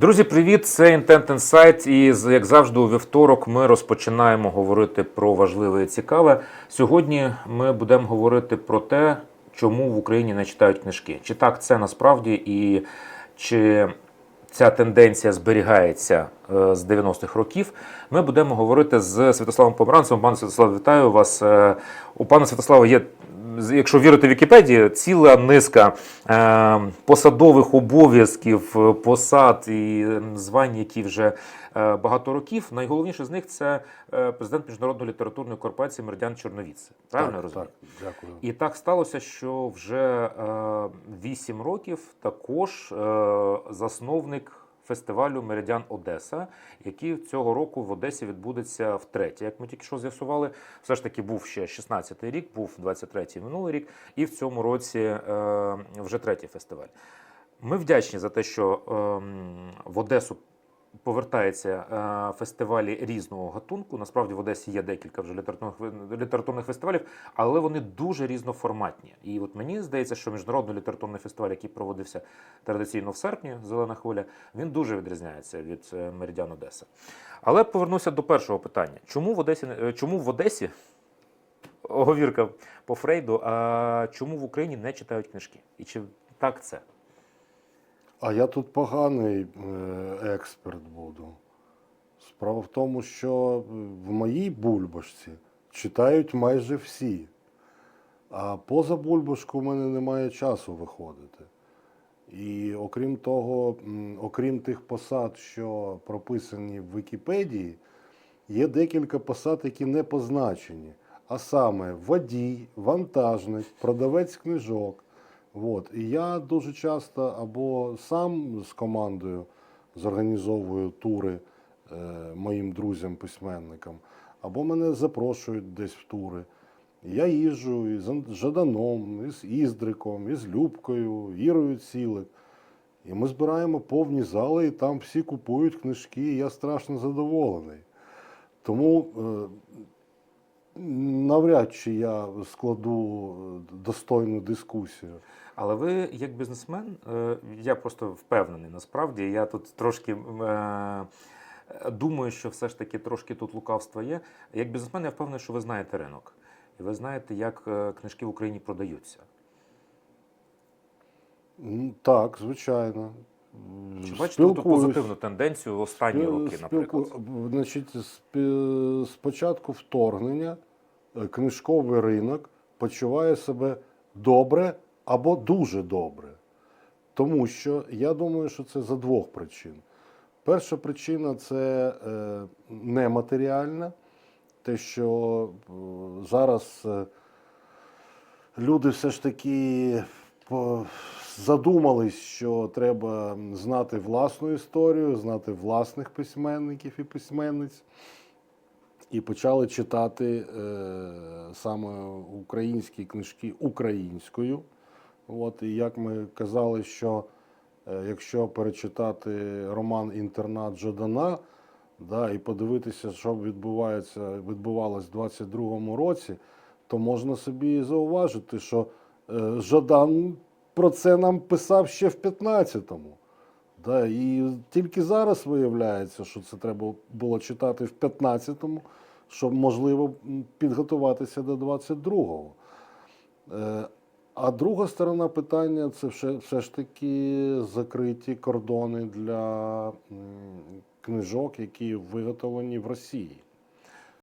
Друзі, привіт! Це Intent Insight. І як завжди, у вівторок ми розпочинаємо говорити про важливе і цікаве. Сьогодні ми будемо говорити про те, чому в Україні не читають книжки. Чи так це насправді і чи ця тенденція зберігається е, з 90-х років. Ми будемо говорити з Святославом Помранцевим. Пане Святославе, вітаю вас. Е, У пана Святослава є, якщо вірити Вікіпедії, ціла низка е, посадових обов'язків, е, посад і е, звань, які вже е, багато років. Найголовніше з них це е, президент міжнародної літературної корпорації Меридіан Чорновіц. Правильно я так, розумію? так, дякую. І так сталося, що вже е, 8 років також е, засновник фестивалю Меридіан Одеса, який цього року в Одесі відбудеться втретє. Як ми тільки що з'ясували, все ж таки був ще 16-й рік, був 23-й минулий рік, і в цьому році е, вже третій фестиваль. Ми вдячні за те, що е, в Одесу повертаються е, фестивалі різного гатунку. Насправді в Одесі є декілька вже літературних літературних фестивалів, але вони дуже різноформатні. І от мені здається, що міжнародний літературний фестиваль, який проводився традиційно в серпні, зелена хвиля, він дуже відрізняється від е, Меридіан Одеса. Але повернуся до першого питання: чому в Одесі е, чому в Одесі? Оговірка по Фрейду, а чому в Україні не читають книжки? І чи так це? А я тут поганий е, експерт буду. Справа в тому, що в моїй бульбашці читають майже всі. А поза бульбашку в мене немає часу виходити. І окрім того, окрім тих посад, що прописані в Вікіпедії, є декілька посад, які не позначені. А саме водій, вантажник, продавець книжок. От. І я дуже часто або сам з командою зорганізовую тури е, моїм друзям-письменникам, або мене запрошують десь в тури. Я їжджу із Ан- Жаданом, із Іздриком, із Любкою, Ірою Цілик. І ми збираємо повні зали, і там всі купують книжки, і я страшно задоволений. Тому е, навряд чи я складу е, достойну дискусію. Але ви, як бізнесмен, е, я просто впевнений, насправді я тут трошки е, думаю, що все ж таки трошки тут лукавства є. Як бізнесмен, я впевнений, що ви знаєте ринок. І ви знаєте, як книжки в Україні продаються. Так, звичайно. Чи бачите тут позитивну тенденцію в останні роки, наприклад? Значить, спі- спочатку вторгнення книжковий ринок почуває себе добре або дуже добре. Тому що я думаю, що це за двох причин. Перша причина це е, нематеріальна, те, що е, зараз е, люди все ж таки задумались, що треба знати власну історію, знати власних письменників і письменниць, і почали читати е, саме українські книжки українською. От, і як ми казали, що е, якщо перечитати роман Інтернат Жадана, да, і подивитися, що відбувається, відбувалось в 22-му році, то можна собі зауважити, що е, Жадан про це нам писав ще в 15-му. Да, і тільки зараз виявляється, що це треба було читати в 15-му, щоб можливо підготуватися до 22-го. Е, А друга сторона питання це все, ж таки закриті кордони для книжок, які виготовлені в Росії.